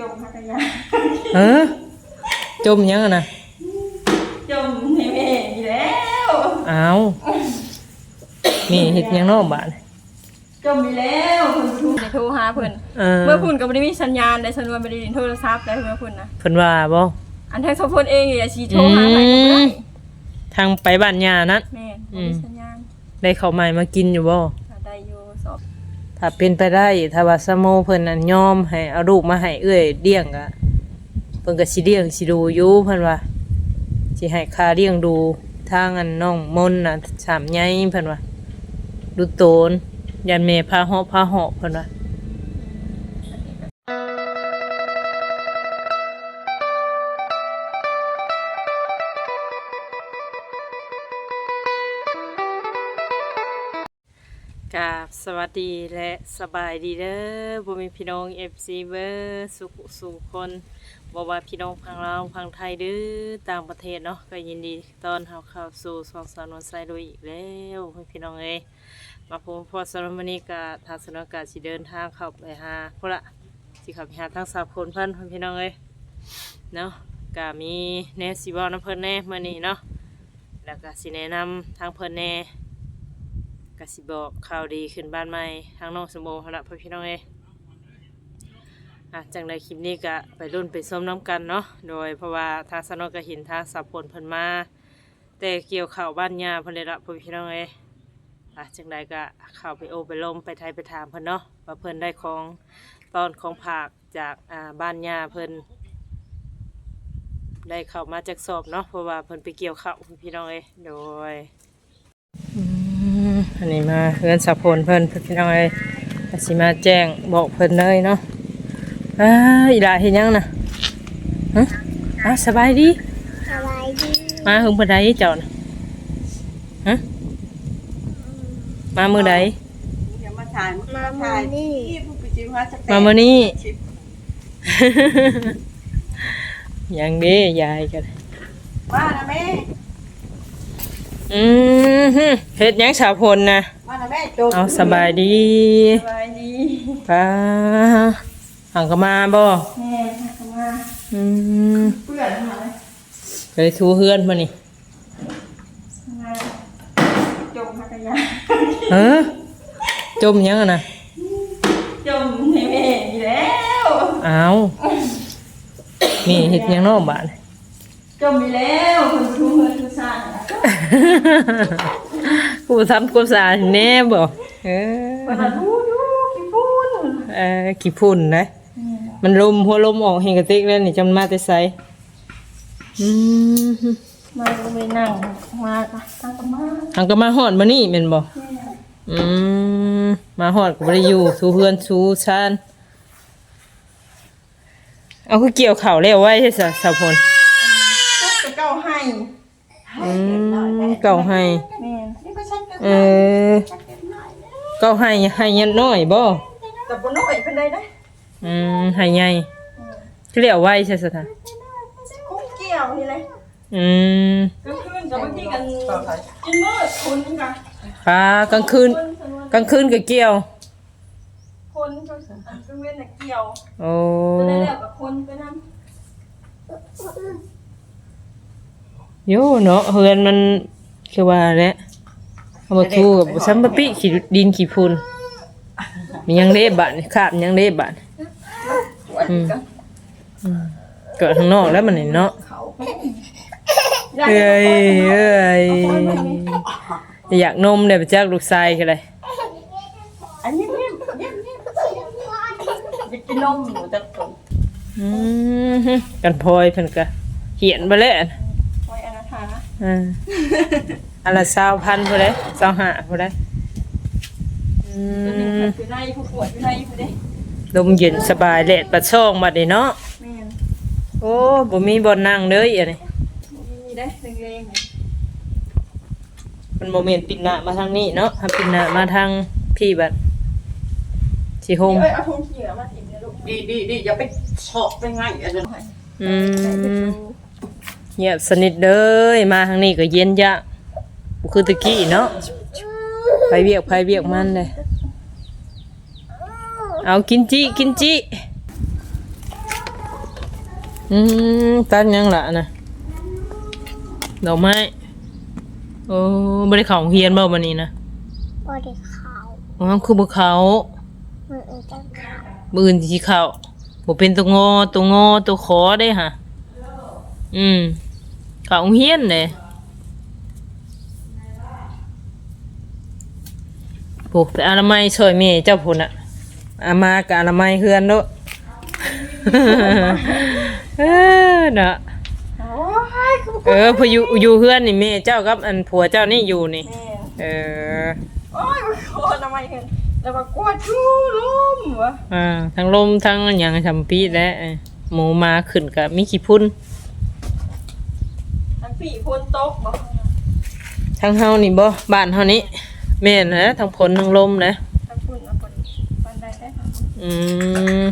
จมพักยาเออจมยังอะนะจมให้แม่อีกแล้วอ้าวนี่เฮ็ดหยังนอกบ้านจมอีกแล้วเพิ่นบ่โทรโทรหาเพิ่นเออเมื่อพุ่นก็บ่ได้มีสัญญาณได้สัญญาณบ่ได้ยินโทรศัพท์ได้เมื่อพุ่นนะเพิ่นว่าบ่อันแท้โทรเพิ่นเองอย่าสิโทรหาใครก็บ่ได้ทางไปบ้านยานั้นแม่นอืบ่มมีสัญญาณได้เข้าวใหม่มากินอยู่บ่ ถ้าได้อยู่สอบ ถ้าเป็นไปได้ ถ้าว่าสโมเพิ่นน่ะยอมให้เอาลูกมาให้เอื้อยเลี้ยงกะเพิ่นก็สิเลี้ยงสิดูอยู่เพิ่นว่าสิให้ค่าเลี้ยงดูทางอันน้องมนต์น่ะสามใหญ่เพิ่นว่าดูโตนยันเมพาเหาะพาเหาะเพิ่นว่า กราบสวัสดีและสบายดีเด้อบ่มีพี่น้อง FC เบอร์สุขสู่คนบ่ว่าพี่น้องพังลาวพังไทยเด้อต่างประเทศเนาะก็ยินดีตอนรับเข้าสู่สองสาวนวลไซโดยอีกแล้วพี่น้องเอ้ยมาพบพอสรับวันนี้ก็ทางสนกาสิเดินทางเข้าไปหาพุ่นละสิข้าไปหาทั้งสามคนเพิ่นพี่น้องเอ้ยเนาะก็มีแน่สิเว้านํเพิ่นแน่มื้อนี้เนาะแล้วก็สิแนะนำทางเพิ่นแน่ กสิบอกข่าวดีขึ้นบ้านใหม่ทางน้องสมโภชละพ่อพี่น้องเออะจังในคลิปนี้ก็ไปรุ่นไปส้มน้ำกันเนาะโดยเพราะว่าทางสนองก็เห็นทางสับผลเพิ่นมาแต่เกี่ยวข่าวบ้านยาเพิ่นเลยละพ่อพี่น้องเออะจังใดก็ข้าวไปโอไปลมไปไทยไปถามเพิ่นเนาะว่าเพิ่นได้ของตอนของผากจากอ่าบ้านยาเพิ่นได้เข้ามาจากสอบเนาะเพราะว่าเพิ่นไปเกี่ยวข้าวพ่อพี่น้องเอยโดย อืมอันนี้มาเพื่อนสะพลเพิ่นเพิ่นพี่น้องเอ้ยก็สิมาแจ้งบอกเพิ่นเลยเนาะอ้าอีหลาเฮ็ดหยังน่ะฮะอ้าสบายดีสบายดีมาหึงเพิ่นใดเจ้าน่ะฮะมามื้อใดเดี๋ยวมาถ่ายมามานี่ที่ผู้ปิจิวฮะจะมามื้อนี้ยังเด้ยายกันว่านะแม่ อืมฮึเฮ็ดหยังสะพลน่ะว่านะแม่จมเอาสบายดีสบายดีป้าหังก็มาบ่แม่ทำมาอืมเปื่อนมาเลยไปทูเฮือนมานี่มาจมพักยาเออจมยังอะนะจมให้แม่อีกแล้วอ้าวนี่เห็ดหยังนอกบ้านจมอีกแล้วคนบ่ทุ่งเงินทุกสร้างนะ กูทำกูสาแน่บ่เออวันนั้นทูทูกี่พูนเออขี้พุ่นนะ มันลมหัวลมออกเฮงกระติกแล้วนี่จำมาแต่ไสอืมมาก็ไปนั่งมาค่ะตั้งกันมาหังก็มาฮอดมานี่แม่นบ่อืมมาฮอดก็บ่ได้อยู่ทูเฮือนทูชานเอาคือเกี่ยวข้าวแล้วไว้ให้ซะสาวพลจะเก้าให้ อืมเก่าให้ แม่นี่ก็ใช่เออ เก่าให้ให้ยันน้อยบ่แต่บนน้อยเป็นไดได้อืมให้ใหญ่คือเรียกไว้ใช่สถานคุ้งเกี่ยวนี่เลยอืมกลางคืนกับบางทีกันกินมืดคนกันฟ้ากลางคืน กลางคืนก็เกี่ยว คนก็อันเป็นเว้นน่ะเกี่ยวโอ้ ก็ได้แล้วกับคนไปนั่น โยเนาะเฮือนมันคือว่าแหละเอามาทูกับซัมบะปิขี้ดินขี้ฝุ่นมียังเด้บาดนี่คราบยังเด้บาดวันกันเกิดข้างนอกแล้วมันนี่เนาะเขาเอ้ยเอ้ยอยากนมได้ไปจากลูกชายคืออะไรอันนี้นี่นี่นี่อยากกินนมหนูจะตกอืมฮึกันพลอยเพิ่นก็เขียนไปแล้วไว้อนาถา อ่าอันละสาวพันผู้ใดสาวหาผู้ใดอืตัวหนึ่งม อยู่ในผู้ป่วยอยู่ในผู้ใดลมเย็นสบายแดดปัดช่องบัดนี้เนาะ แม่นโอ้บ่มีบ่อนนั่งเลยอันนี้ มีได้เร่งๆมันบ่แม่นปิดหน้ามาทางนี้เนาะถ้าปิดหน้ามาทางพี่บัดสิโฮมเอ้ยเอาทงเขียวมาติดเนี่ยลูกดีดีดีอย่าไปเฉาะไปง่ายอันนั้นอืม เงียบสนิทเด้อมาทางนี้ก็เย็นยะบ่คือตะกี้เนาะไปเวียกไปเวียกมันเลยเอากินจิกินจิอืมตัดยังล่ะนะดอกไม้โอ้บ่ได้เข้าโรงเรียนบ่วันนี้นะบริขาวอ๋อคือบ่เข้ามืออื่นจะขาวมื้ออื่นสิเข้าบ่เป็นตัวงอตัวงอตัวขอได้ฮะอืม เข้าโรงเรียนเด้โอ้ไปอนามัยช่วยแม่เจ้าพุ่นน่ะอามากับอนามัยเฮือนโดเออเนาะโอ้ยคือเออพออยู่อยู่เฮือนนี่แม่เจ้ากับอันผัวเจ้านี่อยู่นี่แม่เออโอ้ยโอ้ยทำไมเห็นแล้วก็กลัวชูล้มวะอ่าทั้งลมทั้งหยังทำปีและเอ้ยหมูมาขึ้นกับมีขี้พุ่น ทั้งผีพ้นตกบ่ทั้งเฮานี่บ่บ้านเฮานี่แม่นนะทั้งผลทั้งลมนะทั้งฝุ่นทั้งฝนปันใดได้ค่ะอืม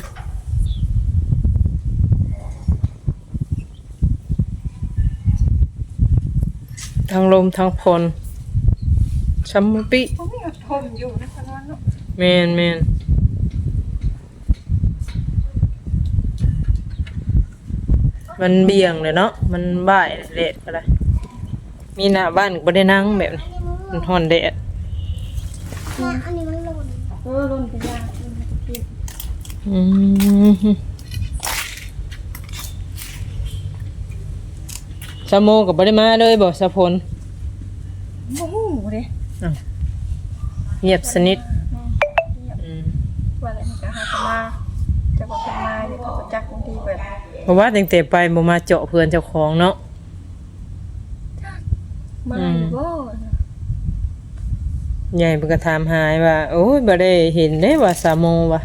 ทั้งลมทั้งผลชัมมปิเขาไม่อดทนอยู่ในคนนั้นเนาะแมนแมน มันเบี่ยงเลยเนาะมันบ่ายเลดก็ได้มีหน้าบ้านก็ได้นั่งแบบนี้มันฮอนแดดนะอันนี้มันหล่นเออรุ่นกันยารุ่นกินอืมสะโมกับบ่ได้มาเลยบอกสะพลโอ้โหเด้เงียบสนิทอืม ว่าอะไรมันก็หากันมาจะบอกกันมาอยู่กับจักบางทีแบบ เพราะว่าตั้งแต่ไปบ่มาเจาะเพื่อนเจ้าของเนาะมาอยู่บ่ใหญ่เพิ่นก็ถามหายว่า โอ้ยบ่ได้เห็นเด้ว่าสาโมว่า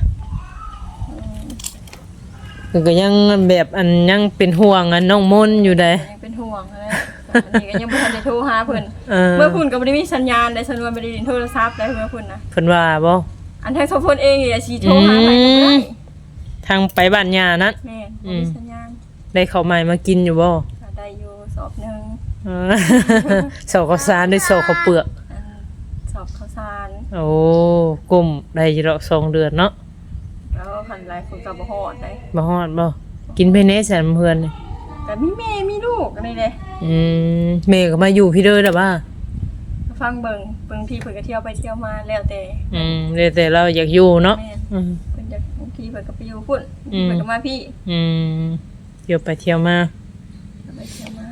เพิ่นก็ยังแบบอันยังเป็นห่วงอันน้องมนต์อยู่เด้ยังเป็นห่วงอะไรอันนี้ก็ยังบ่ทันได้โทรหาเพิ่นเออเมื่อคุณก็บ่ได้มีสัญญาณได้สัญญาณบ่ได้ดินโทรศัพท์ได้เมื่อคุณนะเพิ่นว่าบ่อันทางโทรพลเองอย่าสิโทรหาใครก็บ่ได้ทางไปบ้านย่านั้นแม่นอืบ่มมีสัญญาณ ได้ข้าวใหม่มากินอยู่บ่ก็ได้อยู่สอบหนึงเออสอกข้าวสารด้วยสอกข้าวเปลือก อันสอบข้าวสารโอ้กลุ่มได้อยู่ดอกสองเดือนเนาะแล้วคันหลายคนก็บ่ฮอดได้บ่ฮอดบ่กินไปเนสนเพื่อนนี่ก็มีแม่มีลูกอันนี้เด้อืมแม่ก็มาอยู่พี่เด้อล่ะว่าก็ฟังเบิ่งบางทีเพิ่นก็เที่ยวไปเที่ยวมาแล้วแต่อืมแล้วแต่เราอยากอยู่เนาะแม่นอืม เพิ่นจะบางทีเพิ่นก็ไปอยู่พุ่นอืม เพิ่นก็มาพี่อืมเที่ยวไปเที่ยวมา ไปเที่ยวมา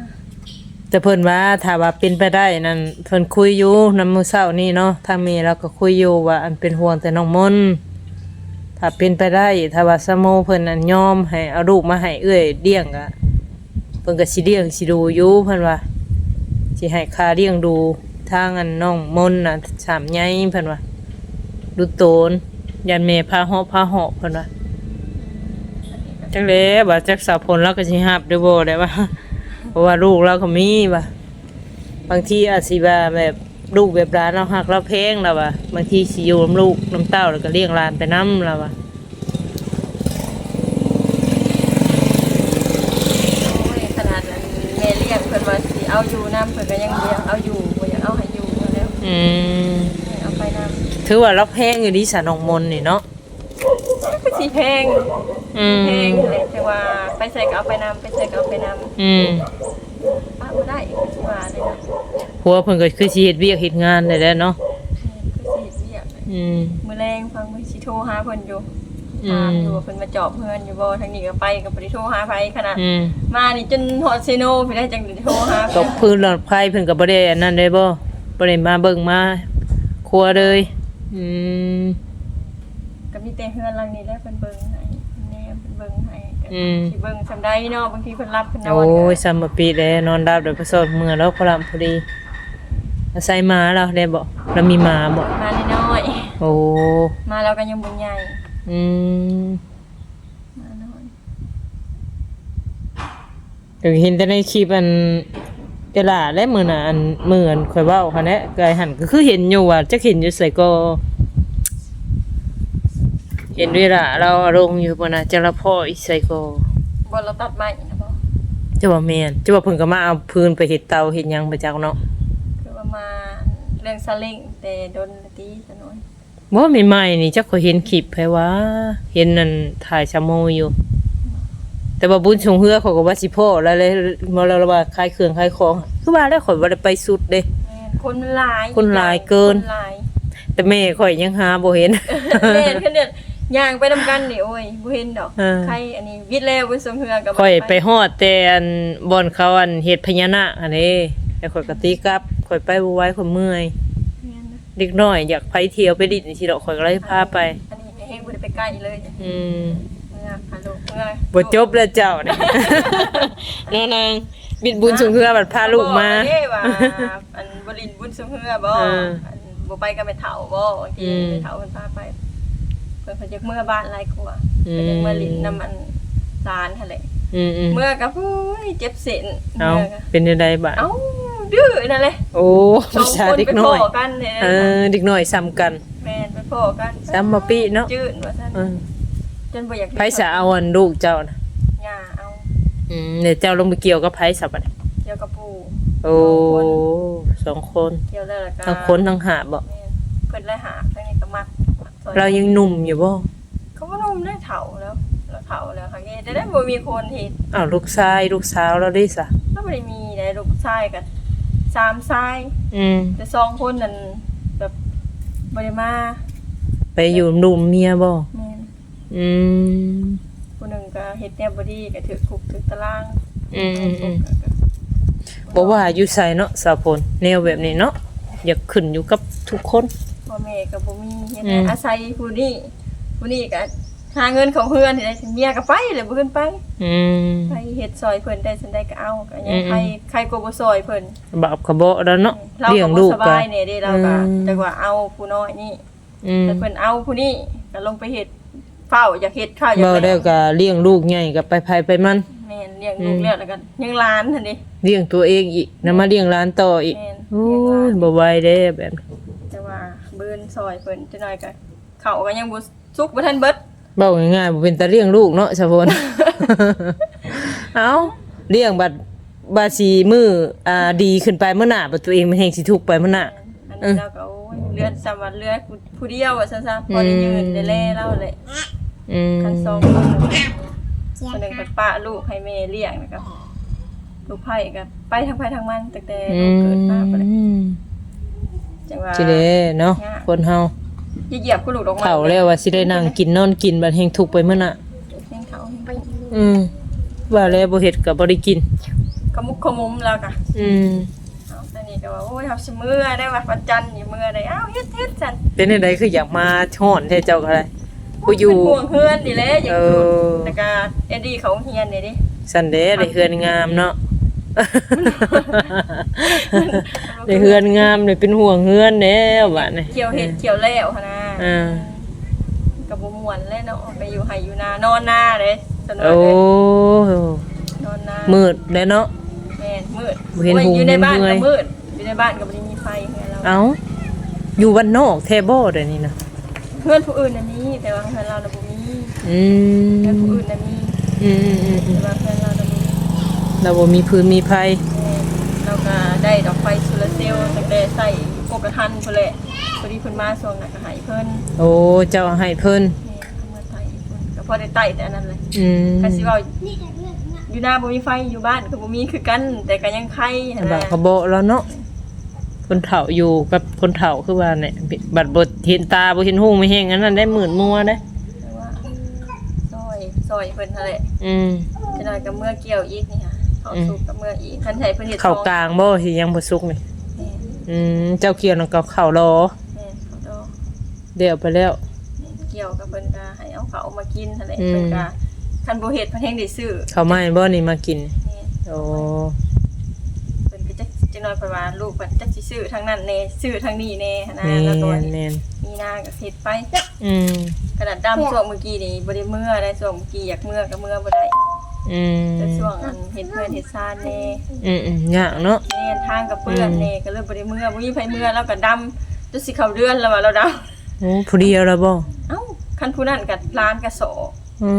แต่เพิ่นว่าถ้าว่าเป็นไปได้นั่นเพิ่นคุยอยู่นำมื้อเช้านี่เนาะถ้ามีเราก็คุยอยู่ว่าอันเป็นห่วงแต่น้องมนต์ถ้าเป็นไปได้ถ้าว่าสโมเพิ่นอันยอมให้เอาลูกมาให้เอื้อยเลี้ยงก็เพิ่นก็สิเลี้ยงสิดูอยู่เพิ่นว่าสิให้ค่าเลี้ยงดูทางอันน้องมนต์น่ะสามใหญ่เพิ่นว่าดูโตนยันแม่พาเหาะพาเหาะเพิ่นว่า จักแลว่าจักสาวผลเราก็สิรับได้บ่ได้ว่าเพราะว่าลูกเราก็มีว่ะบางทีอาจสิว่าแบบลูกแบบร้านเราหักเราเพลงแล้วว่ะบางทีสิอยู่น้ำลูกน้ำเต้าแล้วก็เลี้ยงหลานไปน้ำแล้วว่ะโอ้ยขนาดนั้นแม่เรียกเพิ่นว่าสิเอาอยู่นํเพิ่นก็ยังเรียกเอาอยู่บ่อยากเอาให้อยู่แล้วอืมให้เอาไปนํถือว่าเราเพลงอยู่ดีสานองมนต์นี่เนาะก็สิแพง อืมแพงเลยแต่ว่าไปใส่ก็เอาไปนํไปใส่ก็เอาไปนํอืมป้าบ่ได้ก็สิว่าเลยนะผัวเพิ่นก็คือสิเฮ็ดเวียกเฮ็ดงานได้แหล้วเนาะคือสิเรียกอืม มื้อแรงฟังมื้อสิโทรหาเพิ่นอยู่อืม ถามอยู่ว่าเพิ่นมาจอบเพิ่นอยู่บ่ทางนี้ก็ไปก็บ่ได้โทรหาไผขนาด อืมมานี่จนฮอดเซโนพี่ได้จังได้โทรหาตเพิ่นกพื้นหลอดไฟเพิ่นก็บ่ได้อันนั้นได้บ่บ่ได้มาเบิ่งมาครัวเลย อืมก็มีแต่เฮือนหลังนี้แหละเพิ่นเบิ่งให้แน่ เพิ่นเบิ่งให้ก็อืม สิเบิ่งซำใดเนาะบางทีเพิ่นรับเพิ่นนอนโอ้ยก็ซัมเมอร์ปีแล้วนอนดับเดี๋ยวไปสอดเมื่อแล้วพลัมพอดีอาศัยหมาเราได้บ่เรามีหมาบ่มาน้อยโอ้ๆมาแล้วก็ยังบ่ใหญ่อืมมาน้อยเดี๋ยวเห็นแต่ในคลิปอันเวลาและมื้อน่ะอันมื้ออันข่อยเว้าคั่นแหละก็หันก็คือเห็นอยู่ว่าจักเห็นอยู่ไสก็ เห็นเวลาเราอารมณ์อยู่บ่น่ะจักละพ่ออีไสก็บ่เราตัดไม้นะบ่จะว่าแม่นจะว่าเพิ่นก็มาเอาพื้นไปเฮ็ดเตาเฮ็ดหยังไปจักเนาะคือว่ามาเรื่องซาเล้งแต่โดนละตีซะหน่อยอบ่ใหม่ๆนี่จักก็เห็นคลิปไผว่าเห็นนั่นถ่ายชะโมอยู่ แต่ว่าบุญชงเฮือเขาก็ว่าสิพ่อแล้วเลยมาแล้วว่าขายเครื่องขายของ คือว่าแล้วข่อยบ่ได้ไปสุดเด้ แม่นคนมันหลายคนหลายเกิน คนหลายแต่แม่ข่อยยังหาบ่เห็น แม่นคือเนี่ย ย่างไปนำกันนี่โอ้ยบ่เห็นดอกเออ ใครอันนี้วิทย์แล้วบุญสมเฮือกับข่อยไปฮอดแต่อันบ่อนเขาอันเฮ็ดพญานาคอันนี้แล้วข่อยก็ตีกลับข่อยไปบ่ไหว้ข่อยเมื่อยแม่นนะเด็กน้อยอยากไปเที่ยวไปดินสิดอกข่อยก็เลยพาไป อันนี้เฮงบ่ได้ไปใกล้เลยอืมเมื่อพาลูกเมื่อบ่จบแล้วเจ้านี่ น้องนางบิดบุญสูงเฮือบัดพาลูกมาบอกเด้ว่าอันบ่ลินบุญสมเฮือบ่เอออันบ่ไปกับแม่เฒ่าบ่บางทีอืมแม่เฒ่าเพิ่นพาไปเพิ่นเพิ่นอยากเมื่อบ้านหลายกว่าอืมเพิ่นอยากมาลินนำอันร้านหั่นแหละอืมอืมเมื่อกับผู้ยเจ็บเส้นเอามื่ก็เป็นจังไดบ้างเอ้าดื้อนั่นแหละโอ้สองภาษาคนเด็กไปน้พ้ออยกันเนี่ยเออเด็กน้อยซ้ำกันแม่นไปพ้อกันซ้ำมาปี้เนาะจืดว่าซั่นเออจนบ่อยากไผสะเอาอันลูกเจ้านะย่าเอาอืมเดี๋ยวเจ้าลงไปเกี่ยวกับไผสับบัดเกี่ยวกับปูโอ้สองคนเกี่ยวแล้วล่ะก็ทั้งคนทั้งหาบ่แม่นเพิ่นเลยหาทั้งนี้ก็มักมักซ อยเรายังหนุ่มอยู่บ่เขาก็นุ่มได้เฒ่าแล้วแล้วเฒ่าแล้วค่ะแกแต่ได้บ่มีคนเฮ็ดอ้าวลูกชายลูกสาวเราได้ซะก็บ่ได้มีได้ลูกชายกับสามชายอืมแต่สองคนนั่นแบบบ่ได้มาไปอยู่หนุ่มเมียบ่แม่นอืม ผู้หนึงก็เฮ็ดแนวบ่ดีก็ถูกคุกถูกตารางอืมอืมอืม บ่ว่าอยู่ไสเนาะสาวพลแนวแบบนี้เนาะอยากขึ้นอยู่กับทุกคนพ่อ แม่ก็บ่มีเฮ็ดอืให้มอาศัยผู้นี้ผู้นี้ก็หาเงินของเพื่อนที่ได้เมียก็ไปเลยบ่ขึ้นไปอืมไปเฮ็ดซอยเพิ่นได้สันได้ก็เอาก็อืยังมใครใครก็บ่ซอยเพิ่นบาปกระเบาะแล้วเนาะเราเลี้ยก็งบ่ลูกสกันบายเนี่ยเด้เราก็อืมจักว่าเอาผู้น้อยนี่อืมแต่เพิ่นเอาผู้นี้ก็ลงไปเฮ็ดเฝ้าอยากเฮ็ดข้าวอยากบ่ได้ก็เลี้ยงลูกใหญ่ก็ไปไผไปมันแม่นเลี้ยงลูกแล้วแล้วก็ยังหลานหั่นดิเลี้ยงตัวเองอีกนำมาเลี้ยงหลานต่ออีกแม่นโอ้เลี้ยงหลายนบ่ไหวเด้แบบนี้แต่ ว่าเบิ่นซอยเพิ่นจักหน่อยก็เขาก็ยังบ่สุกบ่ทันเบิดเว้าง่ายๆบ่เป็นตาเลี้ยงลูกเนาะชาวพนเอ้าเลี้ยงบัดบาดสีมืออ่าดีขึ้นไปเมื่อหน้าบัดตัวเองมันแฮงสิทุกข์ไปเมื่อหน้า อันนี้เราก็โอ้ยเลือนสามวันเลือดผู้เดียวว่าซั่นซะพอได้ยืนได้แลเล่าเลยอืมคันสองคนคนหนึงเป็นป้าลูกให้แม่เลี้ยงนะครับลูกไผ่ก็ไปทางไผ่ทางมันตั้งแต่อืลูกเกิดมาไปเลยม จังว่าสิเด้เนาะคนเฮาเหยียบกูลูกลงมาเฒ่าแล้วว่าสิได้นั่งกินนอนกินบัดแฮงทุกข์ไปเมื่อหน้าเลี้ยงเขาอืมว่าแล้วบ่เฮ็ดก็บ่ได้กินขมุกขมุมแล้วก็อืมเอาแต่นี่ก็ว่าโอ้ยเฮาสิมื้อได้ว่าวันจันทร์อยู่มื้อได้อ้าวเฮ็ดเฮ็ดซั่นเป็นจังไดคืออยากมาฮ้อนแท้เจ้าก็ได้ผู้อยู่เป็นห่วงเฮือนนี่แหละอยากอยู่เออแต่ก็เอ็ดดี้เขาเฮียนนี่ดิสันเดย์ได้เฮือนงามเนาะ ได้เฮือนงามได้เป็นห่วงเฮือนแล้วบัดนี้เกี่ยวเฮ็ดเกี่ยวแล้วหั่นนะอ่าก็บ่ม่วนเลยเนาะไปอยู่ไห้อยู่นานอนนาเด้สนุกโอ้เลยนอนนามืดแล้วเนาะ แม่นมืดบ่เห็นโอ้ยหุงอยู่ในบ้านเมื่ก็อยมืดอยู่ในบ้านก็บ่ได้มีไฟเฮือนเราเอ้าอยู่บ้านนอกแท้บ่เดี๋ยวนี้นะเพื่อนผู้อื่นอันนี้แต่ว่าเพื่อนเราน่ะบ่มีอืเพื่อนมผู้อื่นน่ะมีอืมอืมอืมอืแต่มว่าเพื่อนเราน่ะบ่มี เราบ่มีพื้นมีภัยแม่นเราก็ได้ดอกไฟโซลาร์เซลล์ตั้งแต่ใส่โกกระทันพุ่นแหละพอดีเพิ่นมาส่งน่ะก็ให้เพิ่นโอ้เจ้าให้เพิ่นแม่นเอามาไต่เพิ่นก็พอได้ไต่แต่อันนั้นเลยอืมก็สิเว้าอยู่หน้าบ่มีไฟอยู่บ้านก็บ่มีคือกัน แต่ก็ยังไข่หั่นบัน่ะกกระโบะแล้วเนาะคนเฒ่าอยู่กับคนเฒ่าคือว่าเนี่ยบัดบ่เห็นตาบ่เห็นหูไม่แห้งอันนั้นได้หมื่นมัวเด้แต่ว่าซอยซอยเพิ่นนั่นแหละอืมจะน้อยก็เมื่อเกี่ยวอีกนี่ค่ะ เขาสูบกับเมื่ออีกคันไทยเพิ่นเฮ็ดเข้ากลางบ่สิยังบ่สุกนี่แม่นอืมเจ้าเกี่ยวนั่นกับข้าวรอแม่นเขาดอกเดี๋ยวไปแล้วเกี่ยวกับเพิ่นก็ให้เอาเขามากินนั่นแหละอืม เพิ่นก็คันบ่เฮ็ดเพิ่นแฮงได้ซื้อเขาวไม้บ่นี่มากิน แม่นโอ้เพิ่นก็จักจักหน่อยเพิ่นว่าลูกเพิ่นจักสิซื้อทางนั้นแน่ซื้อทางนี้แน่หั้นนะแม่แล้วก็นแม่นมีนาก็เฮ็ดไป อืม กระดาษดำช่วงเมื่อกี้นี่บ่ได้เมื่อได้ช่วงเมื่อกี้อยากเมื่อก็เมื่อบ่ได้ อืมแต่ช่วงอันเฮ็ดเพื่อนเฮ็ดซ่านแน่อืมอืมยากเนาะแม่นทางกับเปื้อนแน่ก็เลยบ่ได้เมื่อบ่มีไผเมื่อแล้วก็ดำจนสิเข้าเดือนแล้วว่าเราดำโอ้ผู้เดียวแล้วบ่เอ้าคันผู้นั้นก็ล้านก็โสอื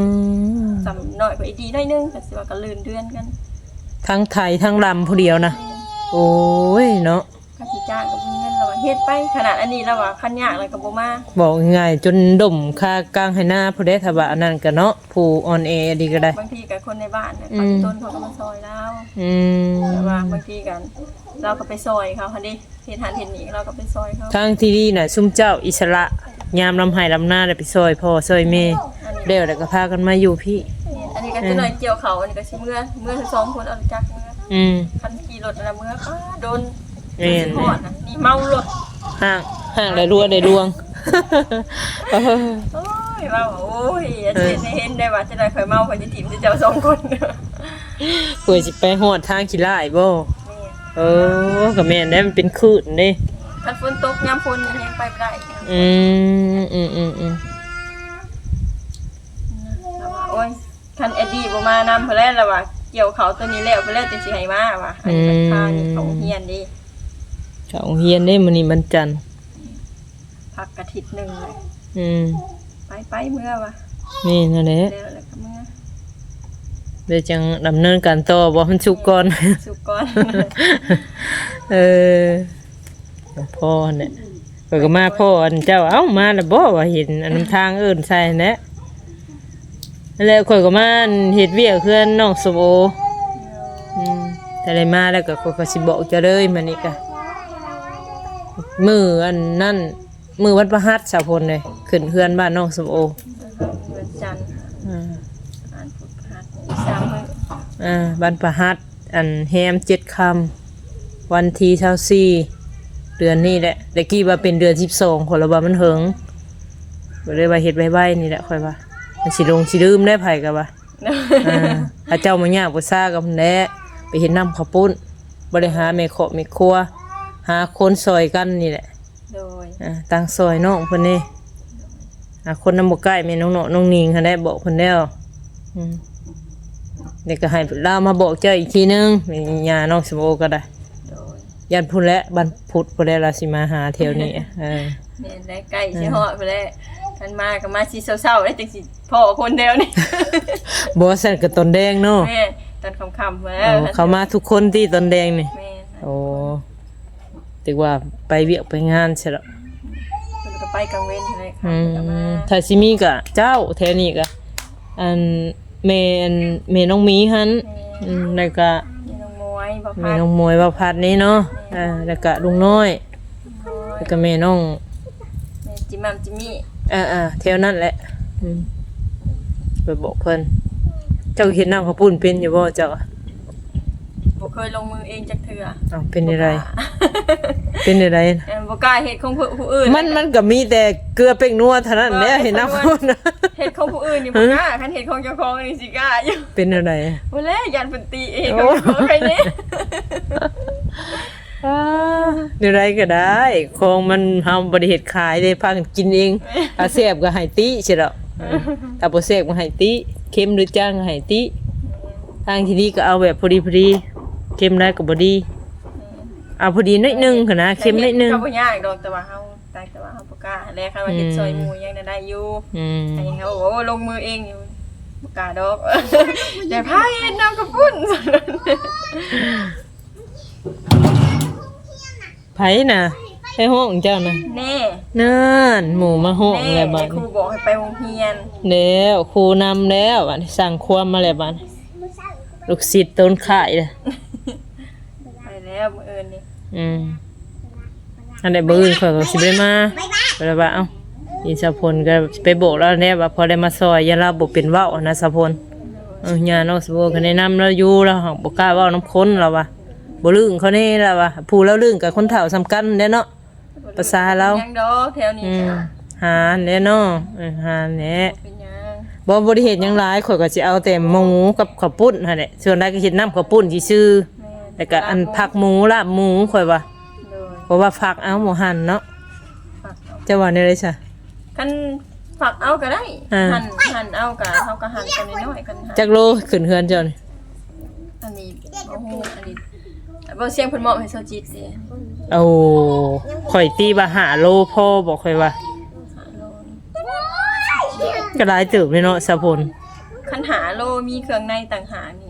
มสำน้อยกว่าอีดีหน่อยนึงก็สิว่าก็ลื่นเดือนกันทั้งไทยทั้งลำผู้เดียวนะโอ้ยเนาะก็สิจ้างก็มีเงิน เราว่าเฮ็ดไปขนาดอันนี้แล้วว่าคันยากแล้วก็บ่มาบอกง่ายๆจนดมค่ากลางให้หน้าผู้ใดถ้าว่าอันนั้นก็เนาะผู้ออนแอร์ดีก็ได้ บางทีกับคนในบ้านน่ะอืเขามต้นเขาก็มาซอยเราอืมแต่ว่าบางทีกัน เราก็ไปซอยเขาค่ะดิเฮ็ดหันเฮ็ดนี่เราก็ไปซอยเขาทางที่ดีน่ะซุมเจ้าอิสระยามลำไห้ลำหน้าได้ไปซอยพ่อซอยแม่อันนี้เดี๋ยวแล้วก็พากันมาอยู่พี่ อันนี้ก็จะหน่อยเกี่ยวเขาอันนี้ก็สิเมื่อเมื่อสองคนเอาจักเมื่ออืมคันขี่รถอะไรเมื่ออ้าโดน แม่นสิฮอดน่ะนี่เมารถห่างห่างได้รัวได้ดวงเออโอ้ยเราโอ้ยอาจารย์เห็นได้ว่าจะได้เคยเมาเคยจะถิ่มจะเจ้าสองคนนี่เพื่อสิไปฮอดทางขี้ร้ายบ่เออก็แม่นได้มันเป็นคลื่นเด้คันฝนตกยามฝนนี่ยังไปบ่ได้อืมอืมอืมอืมเราว่าโอ้ยคันเอ็ดดี้บ่มานำเพิ่นแล้วล่ะว่าเกี่ยวเขาตัวนี้แล้วเพิ่นแล้วจังสิให้มาว่าอันนี้มันค่านี่เขาเฮียนดิ เขาเฮียนได้มื้อนี้มันจันทร์พักกะทิตย์หนึงเลยอืมไปไปเมื่อว่ะนี่นั่นแหละแล้วแล้วก็เมื่อเดี๋ยวจังดำเนินการต่อบ่มันสุกก่อน สุกก่อนเออพ่อเนี่ยเปิดก็มาพ่ออันเจ้าเอ้ามาแล้วบ่ว่าเห็นอันนำทางเอิ้นใส่แหละนั่นแหล้วข่อยก็มาเฮ็ดเวียกเพื่อนน้องสมโออืมแต่ได้มาแล้วก็ข่อยก็สิบอกเจ้าเลยมื้อนี้ก็ มืออันนั่นมือวันประหัสสาวพลเลยขึ้นเฮือนบ้านน้องสมโอวันจันทร์อ่าอ่านพุทธหัสอีกสามมื้ออ่าบ้านประหัสอันแฮมเจ็ดคำวันที่เท่าสี่เดือนนี้แหละแต่กี้ว่าเป็นเดือนสิบสองคนละว่ามันเหิงก็เลยว่าเฮ็ดไว้ๆนี่แหละค่อยว่ามันสิลงสิลืมได้ไผกับว่าอ่าถ้าเจ้ามาย่างบ่ซ่ากับแหน่ไปเห็นน้ำข้าวปุ้นบ่ได้หาแม่เคาะแม่ครัว หาคนซอยกันนี่แหละโดยอ่าตั้งซอยน้องเพิ่นนี่หาคนนำบ่ใกล้แม่น้องเนาะน้องนิงหันได้บอกเพิ่นแล้วอืมเดี๋ยวก็ให้ลามาบอกเจ้าอีกทีนึงแม่ย่าน้องสมโอก็ได้โดยยันพุ่นและบันพุธพุ่นและราสิมาหาแถวนี้เออเนี่ยได้ใกล้สิฮอดไปแล้วคันมาก็มาสิเศร้าๆได้จังสิพ่อคนเดียวนี่ บ่สั่นกับตนแดงเนาะแม่ตอนค่ำๆมาแล้เอาวเขามาทุกคนที่ตนแดงนี่ แม่โอ้ ตึกว่าไปเวียกไปงานใช่แล้วเพิ่นก็ไปกลางเว้นเลยค่ะอืเพิ่นก็มามถ้าสิมีก็เจ้าแถวนี้ก็อันแม่อันแม่น้องหมีหันอืมแล้วก็มีน้องมวยบ่แม่พาน้องมวยว่าพัดนี้เนาะอ่าแล้วก็ลุงน้อยแล้วก็แม่น้องแม่จิมมัมจิมมี่อ่าๆแถวนั้นแหละอืมไปบอกเพิ่นเจ้าเห็นน้ำข้าวปุ้นเป็นอยู่บ่เจ้าอะบ่ เคยลงมือเองจักเทื่ออ้าวเป็นอะไร เป็นอะไร เออบ่กล้าเฮ็ดของผู้ผู้อื่นมันมันก็มีแต่เกลือเป็กนัวเท่านั้นแหละเห็นน้ำข้าวปุ้นเฮ็ดของผู้อื่นนี่บ่กล้าคันเฮ็ดของเจ้าของนี่สิกล้าอยู่เป็นอะไรบ่แล้วยันเพิ่นตีเองโอ้ก็บ่เคยนี่อ่าเดี๋ยวไรก็ได้ของมันเฮาบ่ได้เฮ็ดขายได้พากันกินเองถ้าแซ่บก็ให้ติใช่แล้วถ้าบ่แซ่บก็ให้ติเค็มหรือจ้างก็ให้ติทางที่ดีก็เอาแบบพอดีพอดี เค็มได้ก็บ่ดีเอาพอดีนิดนึงค่ะนะเค็มนิดนึงก็บ่ยากดอกแต่ว่าเฮาแต่แต่ว่าเฮาบ่กล้าแล้วคันว่าเฮ็ดซอยหมู่ยังได้อยู่อืมอันนี้เขาบอกว่าลงมือเองอยู่บ่กล้าดอกอย่าพาเฮ็ดน้ำกระปุ้นไผน่ะให้ห้องเจ้าน่ะแน่นั่นหมู่มาห้องแน่แล้วบัดครูนี้บอกให้ไปโรงเรียนแล้วครูนำแล้วบัดนี้สั่งความมาแล้วบัดนี้ลูกศิษย์ต้นขายเลยไป แล้วมื้ออื่นนี่อืมอันใดบ่อื่นข่อยก็สิได้มาไปแล้วว่าเอ้าอีสะพลก็ไปโบอกแล้วแน่ว่าพอได้มาซอยอย่าลาบ่เป็นเว้านะสะพลเออญาน้องสะพลก็แนะนำแล้วอยู่แล้วหักบ่กล้าเว้านํคนแล้วว่าบ่ลืงเขาแน่แล้วว่าผู้แล้วลืงกับคนเฒ่าสำคัญแน่เนาะ ภาษาเรา ยังดอกแถวนี้อืมหาแน่เนาะเออหาแน่ เป็นหยังบ่บ่ได้เฮ็ดหยังหลายข่อยก็สิเอาแต่หมูกับข้าวปุ้นหั่นแหละส่วนใดก็เฮ็ดน้ำข้าวปุ้นซื่อๆ แม่แล้วก็อันผักหมูลาบหมูข่อยว่าโดยเพราะว่าผักเอาหมูหั่นเนาะฝากเอาจะว่าแนวใดซะคันฝากเอาก็ได้อ่า หั่นหั่นเอาก็เฮาก็หั่นกันน้อยๆกันหั่นจักโลขึ้นเฮือนเจ้านี่อันนี้โอ้โหอันนี้บ่เสียงเพิ่นมอบให้เซาจิตเด้เอาข่อยตีว่าหาโลพ่อบอกข่อยว่าหาโลนี่ก็หลายเติบเลยเนาะสะพลคันหาโลมีเครื่องในต่างหากนี่พ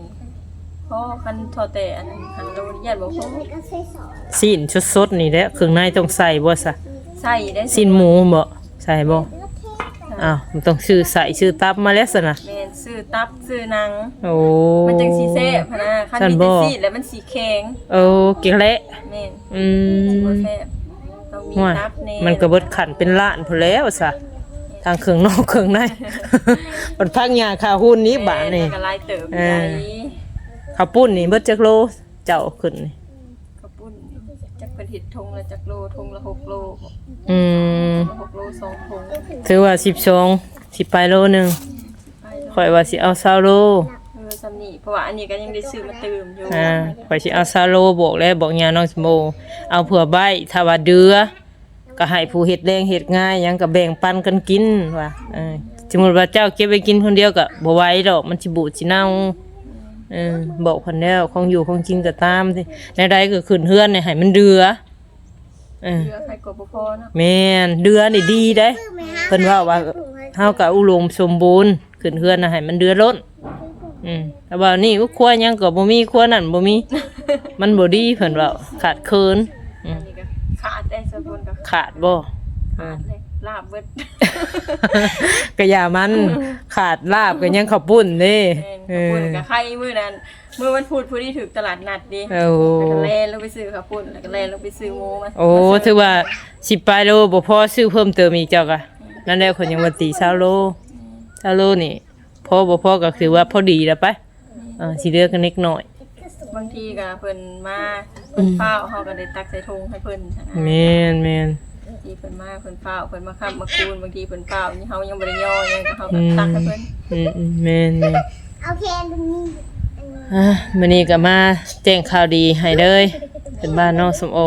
อคันทอแต่อันหันโลนยันบ่พอไม่ก็ใส่สอนสิ้นสดๆนี่แหละเครื่องในต้องใส่บ่ซะใส่ได้สิ้นหมูบ่ใส่บ่แล้วเทใส่อ้าวมันต้องชื่อใส่ชื่อตับมาแล้วซะนะแม่นซื้อตับซื้อหนังโอ้มันจังสีแซ่บหั้นนะคันฉันมีบ่แต่ซีดแล้วมันสีแข็งโอ้เก่งเละแม่นอืสิมบ่แซ่บต้องมีว่าตับแน่มันก็เบิดขันเป็นล้านพุ่นแล้วซะทางเครื่องนอกเครื่องในมันพักยาคาหุ้นนี้บาดนี่แม่ก็ลายเติบเอใหญ่อ ข้าวปุ้นนี่เบิดจักโลเจ้าขึ้นนี่กระปุ้นจักเป็นเห็ดทงละจักโลทงละหกโลอืมหกโลสองทงถือว่า12สิไปโลหนึงไปแล้วข่อยว่าสิเอา20โลเออซ้ำนี่เพราะว่าอันนี้ก็ยังได้ซื้อมาเติมอยู่อ่าข่อยสิเอา20โลบอกแล้วบอกยาน้องสมโบเอาเผื่อใบถ้าว่าเดือก็ให้ผู้เฮ็ดแรงเฮ็ดง่ายหยังก็แบ่งปันกันกินว่าเออสมมุติว่าเจ้าเก็บไว้กินคนเดียวก็บ่ไหวดอกมันสิบูดสิเน่า เออบอกเพิ่นแล้วของอยู่ของกินก็ตามสิในใดก็ขึ้นเฮือนเนี่ยให้มันเดือเออเรือใครกดบ่พอเนาะแม่นเดือนี่ดีเด้เพิ่นว่าว่าเฮาก็อุดมสมบูรณ์ขึ้นเฮือนน่ะให้มันเดือล้นอืมแต่ว่านี่ครัวหยังก็บ่มีครัวนั่นบ่มี มันบ่ดีเพิ่นว่าขาดเคินอือัมนนี้ก็ขาดได้สะพนก็ขาดบ่อืขามดเลย ลาบเบิด กะยามันขาดลาบกันยังข้าวปุ้นเด้แม่นข้าวปุ้นกับไข่มื้อนั้นมื้อวันพุธผู้ที่ถึกตลาดนัดดิโอ้ แล้วก็แล่นลงไปซื้อข้าวปุ้นแล้วก็แล่นลงไปซื้อหมูมาโอ้ถือว่าสิบปลายโลบ่พอซื้อเพิ่มเติมอีกเจ้ากะนั่นแหละคนยังว่าตี20โล20โลนี่พอบ่พอก็คือว่าพอดีแล้วไปเอ่าสิเหลือกันนิดหน่อย บางทีก็เพิ่นมาเพิ่นฟ้าวเฮาก็ได้ตักใส่ถุงให้เพิ่นนะแม่นแม่นบาง ทีเพิ่นมาเพิ่นฟ้าวเพิ่นมาค้ำมาคูนบางทีเพิ่นฟ้าวนี่เฮายังบ่ได้ย่อยังก็เฮาก็ตักให้เพิ่นอืมอืมแม่นแม่นเอาแคนตรงนี้อะมื้อนี้ก็มาแจ้งข่าวดีให้เลยเป็นบ้านน้องสมโอ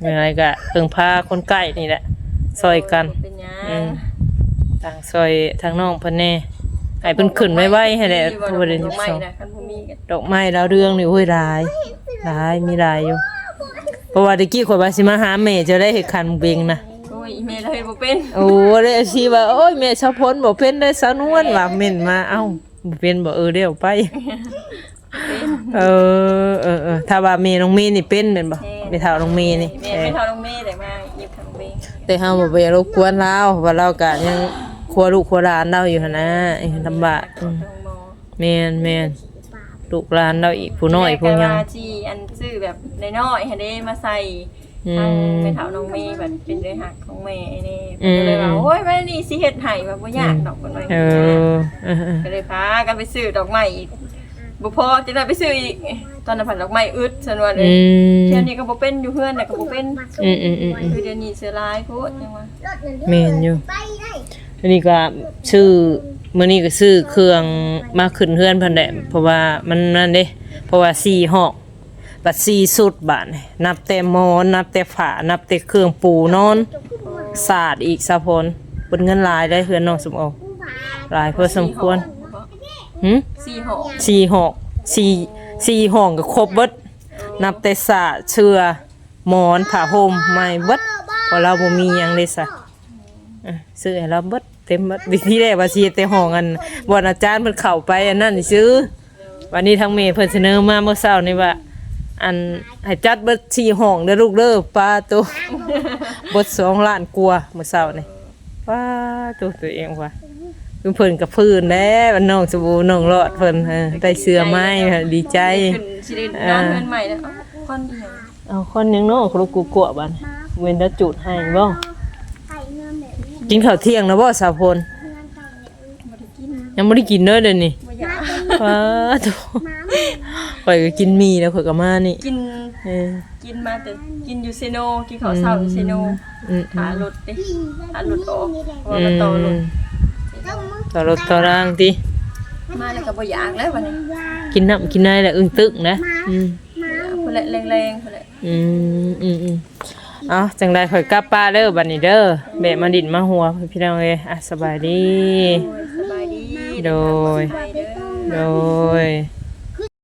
มีอะไรก็เพิ่งพาคนใกล้นี่แหละซอยกันเป็นหยัอืงมทางซอยทางน้องเพิ่นแน่ให้เพิ่นขึ้นไว้ๆให้แหละมีบ่ประเด็นดอกไม้12นะคันบ่มีก็ดอกไม้ดาวเรืองนี่โอ้ยหลายหลายมีหลายอยู่เพ ราะว่าตะกี้ข่อยว่าสิมาหาแม่จะได้เฮ็ดคันเบงนะโอ้ยอีเมลเราเฮ็ดบ่เป็นโอ้เลยอาชีว่าโอ้ยแม่ชาวพลบ่เป็นได้สาวนวลว่าเม่นมาเอ้าบ่เป็นบ่เออเดี๋ยวไป เออเออเออถ้าว่าแม่น้องเมย์นี่เป็นแม่นบ่ไปเฒ่าน้องเมย์นี่แม่ไม่เท่าน้องเมย์แต่มาหยิบทางเบงแต่เฮาบ่ไปรบกวนเราเพราะว่าเราก็ยังครัวลูกครัวหลานเราอยู่หั่นนะเอ้ยลำบากอืมทางหมอแม่นแม่น ลูกหลานเราอีกผู้น้อยผู้ยัง แม่ก็ว่าที่อันซื้อแบบน้อยๆให้ได้มาใส่อืทางมไปเฒ่าน้องเมย์แบบเป็นเลยหักของแม่นี่อืม ก็เลยว่าโอ้ยแม่นี่สิเฮ็ดให้ว่าบ่ยากดอกเพิ่นว่าเออเออเออก็เลยพากันไปซื้อดอกไม้อีกบ่พอจะได้ไปซื้ออีก ตอนนั้นผันดอกไม้อึดซั่นว่าเลอืยมเที่ยวนี้ก็บ่เป็นอยู่เฮือนน่ะก็บ่เป็นอืมอืมอืมอืมคือเดี๋ยวนี้เสียหลายโพดจังว่ารถนั่นแม่นอยู่ไปได้อันนี้ก็ซื้อ มื้อนี้ก็ซื้อเครื่องมาขึ้นเฮือนเพิ่นแหละเพราะว่ามันนั่นเด้เพราะว่า4ห้องบัด4สุดบาดนี่นับแต่หมอนนับแต่ฝานับแต่เครื่องปูนอนสาดอีกซะพนเบิ่เงินหลายได้เฮือนน้องสมโอหลายพอสมควรหึสี่หอสี่ห้องสี่สี่ห้องก็ครบเบิดนับแต่สาเชือหมอนผ้าห่มไม้เบิดเพราะเราบ่มีหยังเลยซะอะซื้อให้เราเบิด เต็มเบิดวิธีแรกว่าสิแต่ห้องอันบ่อนอาจารย์เพิ่นเข้าไปอันนั้นนี่ซื้อวันนี้ทางเมย์เพิ่นเสนอมาเมื่อเช้านี่ว่า อันให้จัดเบิด4ห้องเด้อลูกเด้อป้าตัวเบิด2ล้านกว่าเมื่อเช้านี่ป้าตัวตัวเองว่าเพิ่นเพิ่นกับพื้นแล้วันน้องสบู่น้องรอดเพิ่นเออได้เสื้อไม้ดีใจขึ้นสิได้นอนเฮือนใหม่แล้วเอ้าคอนอีหยังเอาคนยังเนาะครูกูกลัวบัดเว้นแต่จุดให้บ่ ไข่เงินแบบนี้ กินข้าวเที่ยงแล้วบ่สาวพลเงินไก่แบบนี้ยังไม่ได้กินเด้อเดี๋ยวนี้บ่อยากว้าตัวม้าข่อยก็กินหมีแล้วข่อยก็มานี่กินเออกินมาแต่กินอยู่เซโนกินข้าวเช้าอยู่เซโนอืมหารถดิหารถออกเพราะอืว่ามันต่อรถมต่อรถต่อรางติมาแล้วก็บ่อยากแล้วบัดนี้กินน้ำกินได้แหละอึ้งตึกนะอืมพุ่นแหละแรงๆพุ่นแหละอืมอืมอืม เอาจังไดข่อยกลับป้าเด้อบัดนี้เด้อแบะมาดินมาหัวพี่น้องเอ้ยอะสบายดีโอ้ยสบายดี โดยสบายเด้อโดย